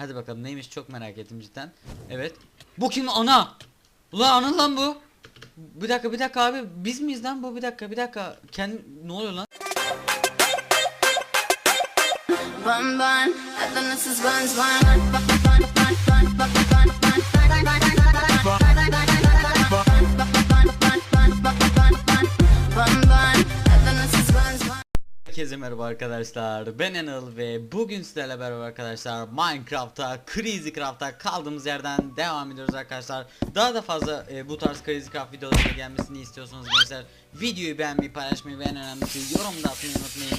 Hadi bakalım neymiş çok merak ettim cidden. Evet. Bu kim ana? Ulan anıl lan bu. Bir dakika bir dakika abi biz miyiz lan bu bir dakika bir dakika. Kendi ne oluyor lan? Bun bun, happiness is buns bun. Bun bun bun bun bun bun bun bun. Bun Herkese merhaba arkadaşlar. Ben Anıl ve bugün sizlerle beraber arkadaşlar Minecraft'ta, Crazy Craft'ta kaldığımız yerden devam ediyoruz arkadaşlar. Daha da fazla e, bu tarz Crazy Craft videolarına gelmesini istiyorsanız gençler videoyu beğenmeyi, paylaşmayı ve en önemlisi yorum da atmayı unutmayın.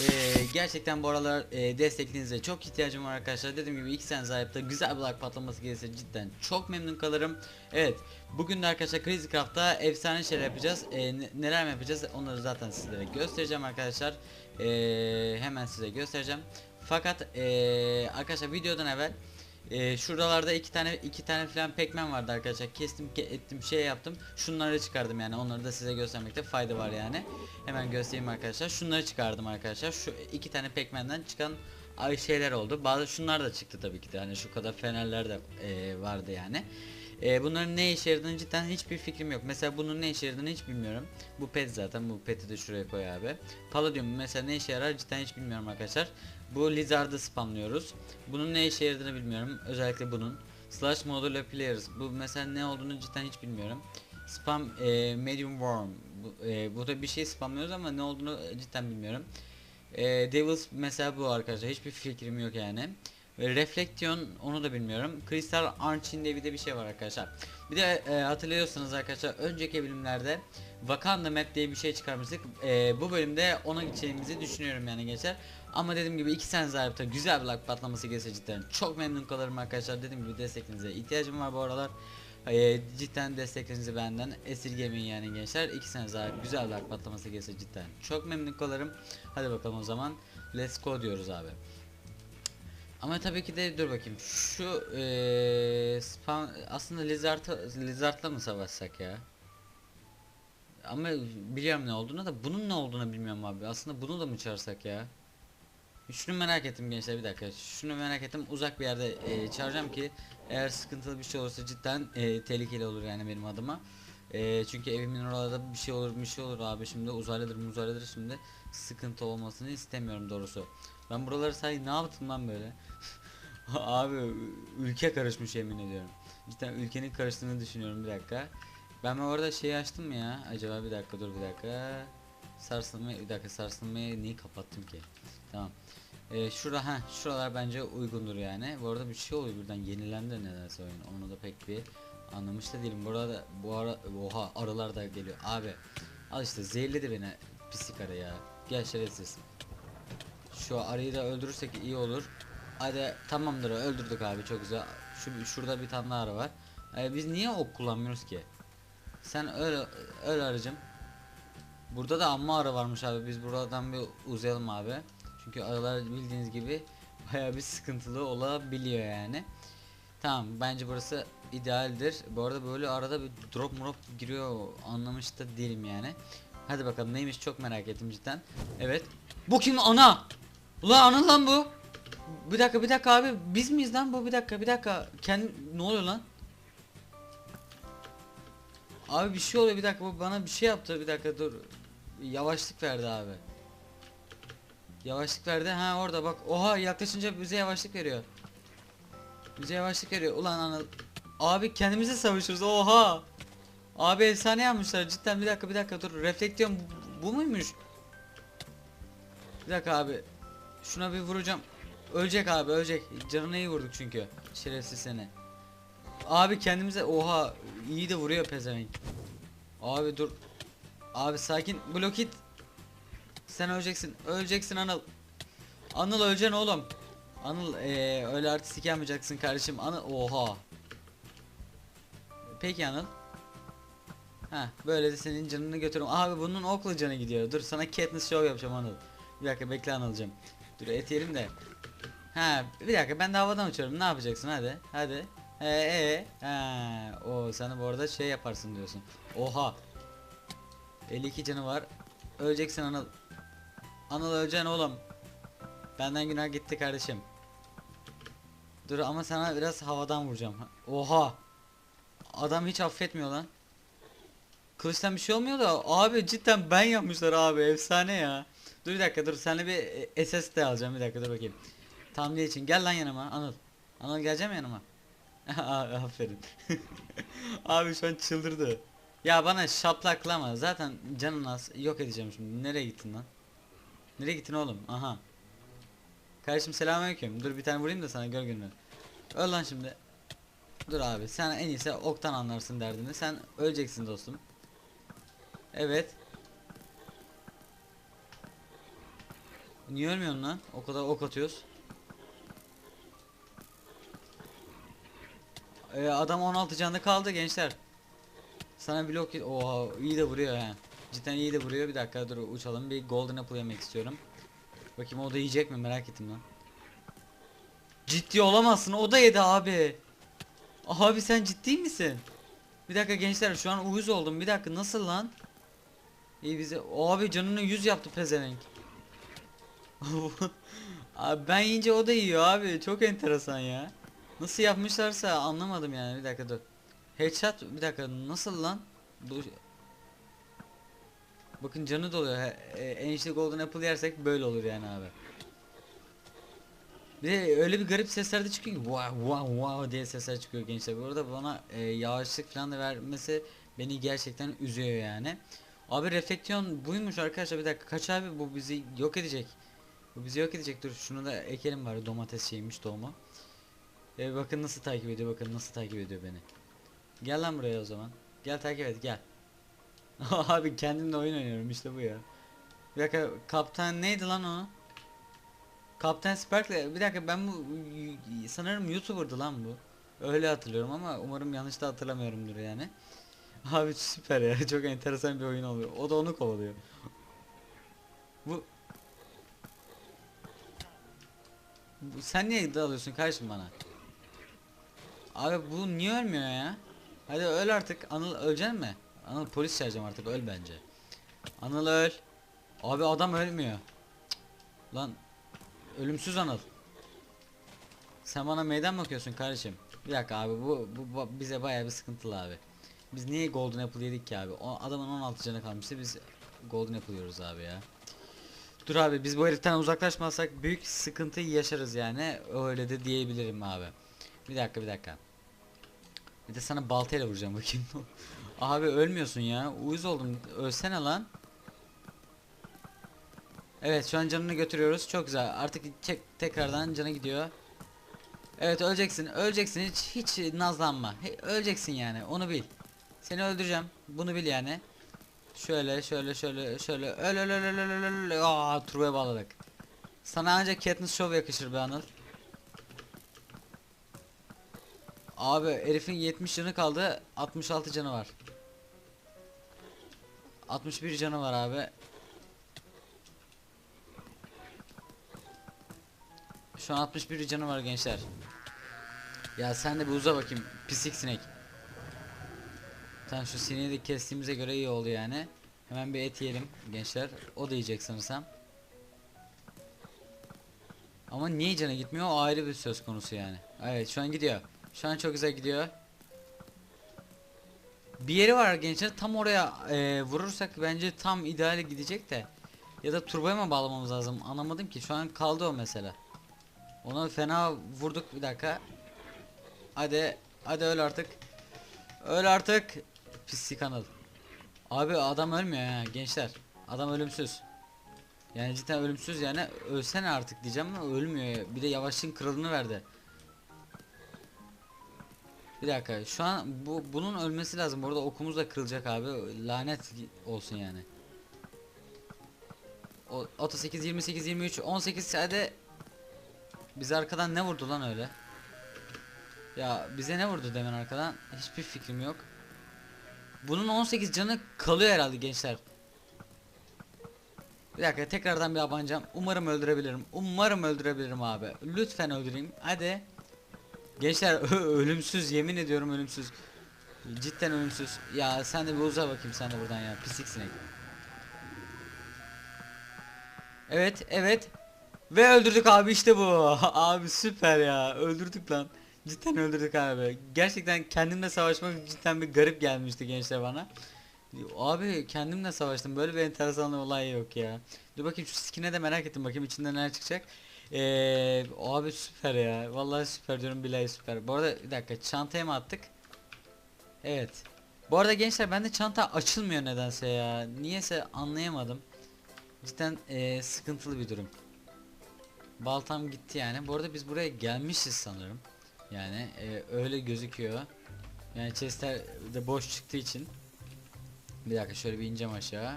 E, gerçekten bu aralar e, desteklerinize çok ihtiyacım var arkadaşlar. Dediğim gibi 2 sene sahipte güzel bir like patlaması gelirse cidden çok memnun kalırım. Evet bugün de arkadaşlar Crazy Craft'ta efsane şeyler yapacağız. E, ne- neler yapacağız onları zaten sizlere göstereceğim arkadaşlar. E, hemen size göstereceğim. Fakat e, arkadaşlar videodan evvel e, şuralarda iki tane iki tane falan pekmen vardı arkadaşlar. Kestim ke- ettim şey yaptım. Şunları çıkardım yani. Onları da size göstermekte fayda var yani. Hemen göstereyim arkadaşlar. Şunları çıkardım arkadaşlar. Şu iki tane pekmenden çıkan ay şeyler oldu. Bazı şunlar da çıktı tabii ki de. Hani şu kadar fenerler de e, vardı yani. E, bunların ne işe yaradığını cidden hiçbir fikrim yok. Mesela bunun ne işe yaradığını hiç bilmiyorum. Bu pet zaten. Bu peti de şuraya koy abi. Palladium mesela ne işe yarar cidden hiç bilmiyorum arkadaşlar. Bu Lizard'ı spamlıyoruz. Bunun ne işe yaradığını bilmiyorum. Özellikle bunun. Slash modular players. Bu mesela ne olduğunu cidden hiç bilmiyorum. Spam e, medium worm. Bu, e, burada bir şey spamlıyoruz ama ne olduğunu cidden bilmiyorum. E, Devils mesela bu arkadaşlar. Hiçbir fikrim yok yani. Ve Reflection onu da bilmiyorum. Crystal Archin diye bir de bir şey var arkadaşlar. Bir de e, hatırlıyorsanız arkadaşlar önceki bölümlerde Wakanda Map diye bir şey çıkarmıştık. E, bu bölümde ona gideceğimizi düşünüyorum yani gençler. Ama dediğim gibi iki sene zarfta güzel bir like patlaması gelirse cidden çok memnun kalırım arkadaşlar. Dediğim gibi desteklerinize ihtiyacım var bu aralar. E, cidden desteklerinizi benden esirgemeyin yani gençler. İki sene zarf güzel bir like patlaması gelirse cidden çok memnun kalırım. Hadi bakalım o zaman. Let's go diyoruz abi. Ama tabii ki de dur bakayım. Şu eee spam aslında Lizard'a Lizard'la mı savaşsak ya? Ama biliyorum ne olduğunu da bunun ne olduğunu bilmiyorum abi. Aslında bunu da mı çağırsak ya? Şunu merak ettim gençler bir dakika. Şunu merak ettim. Uzak bir yerde eee, çağıracağım ki eğer sıkıntılı bir şey olursa cidden eee, tehlikeli olur yani benim adıma. Eee, çünkü evimin oralarda bir şey olur bir şey olur abi şimdi uzaylıdır uzaylıdır şimdi sıkıntı olmasını istemiyorum doğrusu. Ben buraları say ne yaptım lan böyle? Abi ülke karışmış yemin ediyorum. Cidden ülkenin karıştığını düşünüyorum bir dakika. Ben orada şeyi açtım mı ya? Acaba bir dakika dur bir dakika. Sarsılmayı bir dakika sarsılmayı niye kapattım ki? Tamam. Ee, şura ha şuralar bence uygundur yani. Bu arada bir şey oluyor birden yenilendi nedense oyun. Onu da pek bir anlamış da değilim. Burada bu ara oha arılar da geliyor. Abi al işte zehirledi beni pislik arı ya. Gel şerefsiz. Şu arıyı da öldürürsek iyi olur. Hadi tamamdır öldürdük abi çok güzel. Şu şurada bir tane arı var. Ee, biz niye ok kullanmıyoruz ki? Sen öyle öyle arıcım. Burada da amma arı varmış abi. Biz buradan bir uzayalım abi. Çünkü arılar bildiğiniz gibi bayağı bir sıkıntılı olabiliyor yani. Tamam bence burası idealdir. Bu arada böyle arada bir drop drop giriyor anlamış da değilim yani. Hadi bakalım neymiş çok merak ettim cidden. Evet. Bu kim ana? Ulan anıl lan bu. Bir dakika bir dakika abi biz miyiz lan bu bir dakika bir dakika. Kendi ne oluyor lan? Abi bir şey oluyor bir dakika bu bana bir şey yaptı bir dakika dur. Yavaşlık verdi abi. Yavaşlık verdi ha orada bak oha yaklaşınca bize yavaşlık veriyor. Bize yavaşlık veriyor ulan anıl. Abi kendimize savaşıyoruz oha. Abi efsane yapmışlar cidden bir dakika bir dakika dur refleksiyon bu, bu muymuş? Bir dakika abi. Şuna bir vuracağım. Ölecek abi ölecek. Canına iyi vurduk çünkü. Şerefsiz seni. Abi kendimize oha iyi de vuruyor pezevenk. Abi dur. Abi sakin blok it. Sen öleceksin. Öleceksin Anıl. Anıl öleceksin oğlum. Anıl ee, öyle artistik yapmayacaksın kardeşim. Anıl oha. Peki Anıl. Ha böyle de senin canını götürürüm. Abi bunun okla canı gidiyor. Dur sana Katniss show yapacağım Anıl. Bir dakika bekle Anılcım. Dur et yerim de. Ha bir dakika ben de havadan uçuyorum. Ne yapacaksın hadi. Hadi. Ee, ee. Ha, o sana bu arada şey yaparsın diyorsun. Oha. 52 canı var. Öleceksin Anıl. Anıl öleceksin oğlum. Benden günah gitti kardeşim. Dur ama sana biraz havadan vuracağım. Oha. Adam hiç affetmiyor lan. Kılıçtan bir şey olmuyor da abi cidden ben yapmışlar abi efsane ya. Dur bir dakika dur seninle bir e, SS de alacağım bir dakika dur bakayım. Tamliye için gel lan yanıma Anıl. Anıl geleceğim yanıma. Aferin. abi şu an çıldırdı. Ya bana şaplaklama zaten canın az yok edeceğim şimdi. Nereye gittin lan? Nereye gittin oğlum? Aha. Kardeşim selamünaleyküm. Dur bir tane vurayım da sana gör gününü. Öl lan şimdi. Dur abi sen en iyisi oktan anlarsın derdini. Sen öleceksin dostum. Evet. Niye ölmüyorsun lan? O kadar ok atıyoruz. Ee, adam 16 canlı kaldı gençler. Sana blok Oha iyi de vuruyor ha. Cidden iyi de vuruyor. Bir dakika dur uçalım. Bir golden apple yemek istiyorum. Bakayım o da yiyecek mi merak ettim lan. Ciddi olamazsın. O da yedi abi. Abi sen ciddi misin? Bir dakika gençler şu an uyuz oldum. Bir dakika nasıl lan? İyi bize abi canını 100 yaptı pezevenk. abi ben yiyince o da yiyor abi. Çok enteresan ya. Nasıl yapmışlarsa anlamadım yani. Bir dakika dur. Headshot bir dakika nasıl lan? Bu Bakın canı doluyor. E, Enişte Golden Apple yersek böyle olur yani abi. Bir de öyle bir garip sesler de çıkıyor ki wow wow wow diye sesler çıkıyor gençler. Bu arada bana e, yavaşlık falan da vermesi beni gerçekten üzüyor yani. Abi refleksiyon buymuş arkadaşlar bir dakika kaç abi bu bizi yok edecek. Bu bizi yok edecek dur şunu da ekelim bari domates şeymiş tohumu. E, bakın nasıl takip ediyor bakın nasıl takip ediyor beni. Gel lan buraya o zaman. Gel takip et gel. Abi kendimle oyun oynuyorum işte bu ya. Bir dakika kaptan neydi lan o? Kaptan Spark'le bir dakika ben bu sanırım YouTuber'dı lan bu. Öyle hatırlıyorum ama umarım yanlış da hatırlamıyorumdur yani. Abi süper ya çok enteresan bir oyun oluyor. O da onu kovalıyor. Bu- sen niye dalıyorsun kardeşim bana? Abi bu niye ölmüyor ya? Hadi öl artık. Anıl ölecek mi? Anıl polis çağıracağım artık öl bence. Anıl öl. Abi adam ölmüyor. Cık. Lan ölümsüz Anıl. Sen bana meydan mı okuyorsun kardeşim? Bir dakika abi bu, bu, bu bize bayağı bir sıkıntılı abi. Biz niye Golden Apple yedik ki abi? O adamın 16 canı kalmıştı biz Golden Apple yiyoruz abi ya. Dur abi biz bu heriften uzaklaşmazsak büyük sıkıntı yaşarız yani. Öyle de diyebilirim abi. Bir dakika bir dakika. Bir de sana baltayla vuracağım bakayım. abi ölmüyorsun ya. Uyuz oldum. Ölsene lan. Evet şu an canını götürüyoruz. Çok güzel. Artık çek, tekrardan canı gidiyor. Evet öleceksin. Öleceksin. Hiç hiç nazlanma. He, öleceksin yani. Onu bil. Seni öldüreceğim. Bunu bil yani. Şöyle şöyle şöyle şöyle. Öl öl öl öl öl Aa turboya bağladık. Sana ancak Katniss Show yakışır be Anıl. Abi herifin 70 canı kaldı 66 canı var. 61 canı var abi. Şu an 61 canı var gençler. Ya sen de bir uza bakayım pislik sinek. Tamam şu sineği de kestiğimize göre iyi oldu yani Hemen bir et yiyelim gençler. O da yiyecek sanırsam. Ama niye canı gitmiyor? O ayrı bir söz konusu yani. Evet şu an gidiyor. Şu an çok güzel gidiyor. Bir yeri var gençler. Tam oraya e, vurursak bence tam ideale gidecek de. Ya da turboya mı bağlamamız lazım? Anlamadım ki. Şu an kaldı o mesela. Ona fena vurduk. Bir dakika. Hadi. Hadi öl artık. Öl artık. Pislik kanal Abi adam ölmüyor ya gençler. Adam ölümsüz. Yani cidden ölümsüz yani. Ölsene artık diyeceğim ama ölmüyor. Bir de yavaşlığın kralını verdi. Bir dakika şu an bu bunun ölmesi lazım. Burada okumuz da kırılacak abi. Lanet olsun yani. O, 38 28 23 18 hadi Bize arkadan ne vurdu lan öyle? Ya bize ne vurdu demen arkadan? Hiçbir fikrim yok bunun 18 canı kalıyor herhalde gençler. Bir dakika tekrardan bir abanacağım. Umarım öldürebilirim. Umarım öldürebilirim abi. Lütfen öldüreyim. Hadi. Gençler ölümsüz yemin ediyorum ölümsüz. Cidden ölümsüz. Ya sen de bir uza bakayım sen de buradan ya. Pislik sinek. Evet evet. Ve öldürdük abi işte bu. abi süper ya. Öldürdük lan. Cidden öldürdük abi. Gerçekten kendimle savaşmak cidden bir garip gelmişti gençler bana. Abi kendimle savaştım. Böyle bir enteresan olay yok ya. Dur bakayım şu skin'e de merak ettim. Bakayım içinden neler çıkacak. Ee, abi süper ya. Vallahi süper diyorum billahi süper. Bu arada bir dakika çantaya mı attık? Evet. Bu arada gençler bende çanta açılmıyor nedense ya. Niyeyse anlayamadım. Cidden ee, sıkıntılı bir durum. Baltam gitti yani. Bu arada biz buraya gelmişiz sanırım. Yani ee, öyle gözüküyor. Yani chestler de boş çıktığı için. Bir dakika şöyle bir ineceğim aşağı.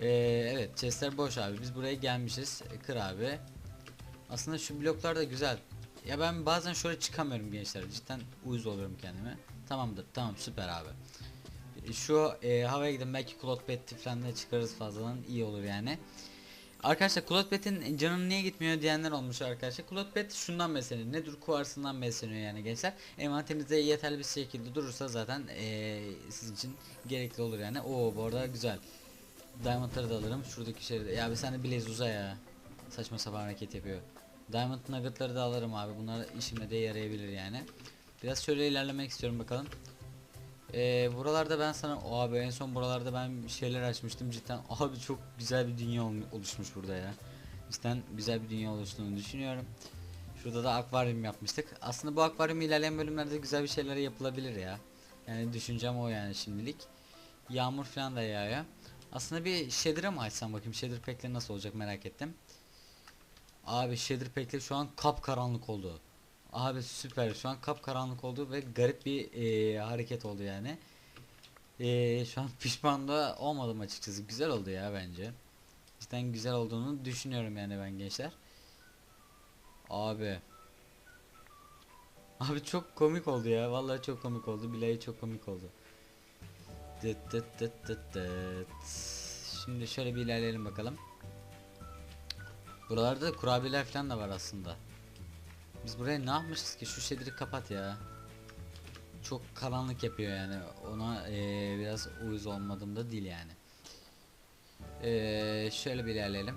Ee, evet chestler boş abi. Biz buraya gelmişiz. E, Kır abi. Aslında şu bloklar da güzel. Ya ben bazen şöyle çıkamıyorum gençler. Cidden uyuz oluyorum kendime. Tamamdır. Tamam süper abi. E, Şu e, havaya gidin belki Cloudbet falan da çıkarız fazladan iyi olur yani. Arkadaşlar Cloudbet'in canım niye gitmiyor diyenler olmuş arkadaşlar. Cloudbet şundan besleniyor. Nedir kuvarsından besleniyor yani gençler. Envanterinizde yeterli bir şekilde durursa zaten e, sizin için gerekli olur yani. Oo bu arada güzel. Diamond'ları da alırım. Şuradaki şeyleri. Ya bir sen de Blaze uza ya. Saçma sapan hareket yapıyor. Diamond nugget'ları da alırım abi. Bunlar işime de yarayabilir yani. Biraz şöyle ilerlemek istiyorum bakalım. Ee, buralarda ben sana o abi en son buralarda ben şeyler açmıştım cidden abi çok güzel bir dünya ol- oluşmuş burada ya. Cidden güzel bir dünya oluştuğunu düşünüyorum. Şurada da akvaryum yapmıştık. Aslında bu akvaryum ilerleyen bölümlerde güzel bir şeyler yapılabilir ya. Yani düşüncem o yani şimdilik. Yağmur falan da yağıyor. Aslında bir shader'ı mı açsam bakayım shader pack'le nasıl olacak merak ettim. Abi shader pack'le şu an kapkaranlık oldu. Abi süper şu an kapkaranlık oldu ve garip bir eee, hareket oldu yani. Eee, şu an pişman da olmadım açıkçası güzel oldu ya bence. Cidden güzel olduğunu düşünüyorum yani ben gençler. Abi. Abi çok komik oldu ya vallahi çok komik oldu billahi çok komik oldu. Dıt dıt dıt dıt dıt. Şimdi şöyle bir ilerleyelim bakalım. Buralarda da kurabiyeler falan da var aslında. Biz buraya ne yapmışız ki? Şu şediri kapat ya. Çok karanlık yapıyor yani. Ona eee, biraz uyuz olmadım da değil yani. Eee, şöyle bir ilerleyelim.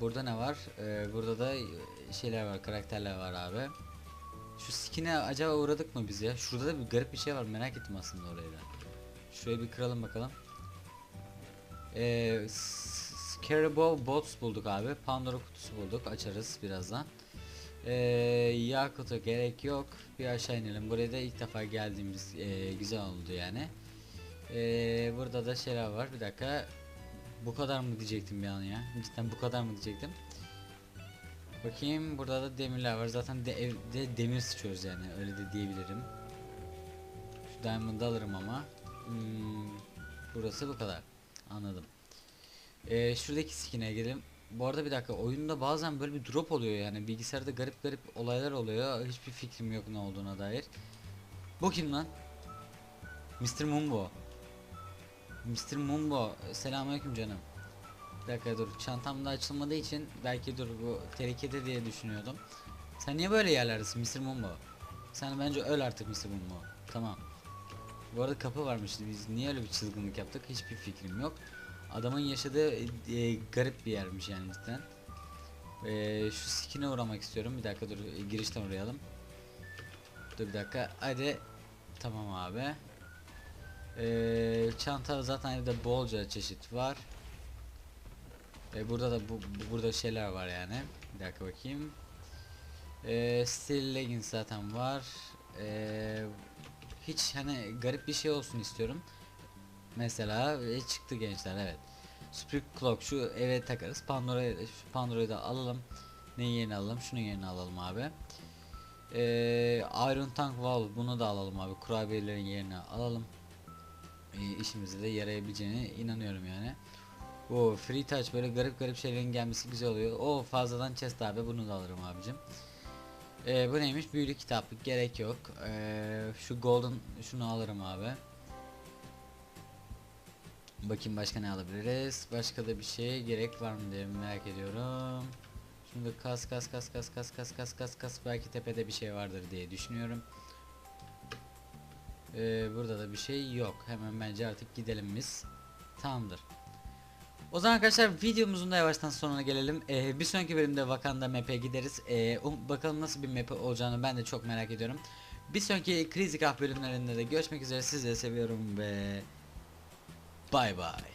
Burada ne var? Eee, burada da şeyler var, karakterler var abi. Şu skin'e acaba uğradık mı biz ya? Şurada da bir garip bir şey var merak ettim aslında orayı da. Şuraya bir kıralım bakalım. Eee Scarabo Bots bulduk abi. Pandora kutusu bulduk. Açarız birazdan. Ee, Yakut'a gerek yok. Bir aşağı inelim. Buraya da ilk defa geldiğimiz ee, güzel oldu yani. Ee, burada da şeyler var. Bir dakika. Bu kadar mı diyecektim bir an ya. Cidden bu kadar mı diyecektim. Bakayım burada da demirler var. Zaten de, evde demir sıçıyoruz yani. Öyle de diyebilirim. Şu diamond'ı alırım ama. Hmm, burası bu kadar. Anladım. Ee, şuradaki skin'e gelelim. Bu arada bir dakika oyunda bazen böyle bir drop oluyor yani bilgisayarda garip garip olaylar oluyor hiçbir fikrim yok ne olduğuna dair. Bu kim lan? Mr. Mumbo. Mr. Mumbo selamünaleyküm canım. Bir dakika dur çantam da açılmadığı için belki dur bu tehlikede diye düşünüyordum. Sen niye böyle yerlerdesin Mr. Mumbo? Sen bence öl artık Mr. Mumbo. Tamam. Bu arada kapı varmış biz niye öyle bir çılgınlık yaptık hiçbir fikrim yok. Adamın yaşadığı e, garip bir yermiş yani cidden. E, şu skin'e uğramak istiyorum. Bir dakika dur e, girişten uğrayalım. Dur bir dakika. Hadi. Tamam abi. E, çanta zaten evde bolca çeşit var. E, burada da bu- burada şeyler var yani. Bir dakika bakayım. E, steel leggings zaten var. E, hiç hani garip bir şey olsun istiyorum. Mesela e, çıktı gençler evet. Spirit Clock şu eve takarız. Pandora şu Pandora'yı da alalım. Neyi yerine alalım? Şunun yerine alalım abi. Ee, Iron Tank Valve bunu da alalım abi. Kurabiyelerin yerine alalım. Ee, işimize de yarayabileceğine inanıyorum yani. O free touch böyle garip garip şeylerin gelmesi güzel oluyor. O fazladan chest abi bunu da alırım abicim. Ee, bu neymiş? Büyülü kitaplık gerek yok. Ee, şu golden şunu alırım abi. Bakayım başka ne alabiliriz? Başka da bir şey gerek var mı diye merak ediyorum. Şimdi kas kas kas kas kas kas kas kas kas belki tepede bir şey vardır diye düşünüyorum. Ee, burada da bir şey yok. Hemen bence artık gidelim biz. Tamamdır. O zaman arkadaşlar videomuzun da yavaştan sonuna gelelim. Ee, bir sonraki bölümde Wakanda map'e gideriz. Ee, um- bakalım nasıl bir map olacağını ben de çok merak ediyorum. Bir sonraki Crazy Craft bölümlerinde de görüşmek üzere. Sizleri seviyorum ve Bye bye.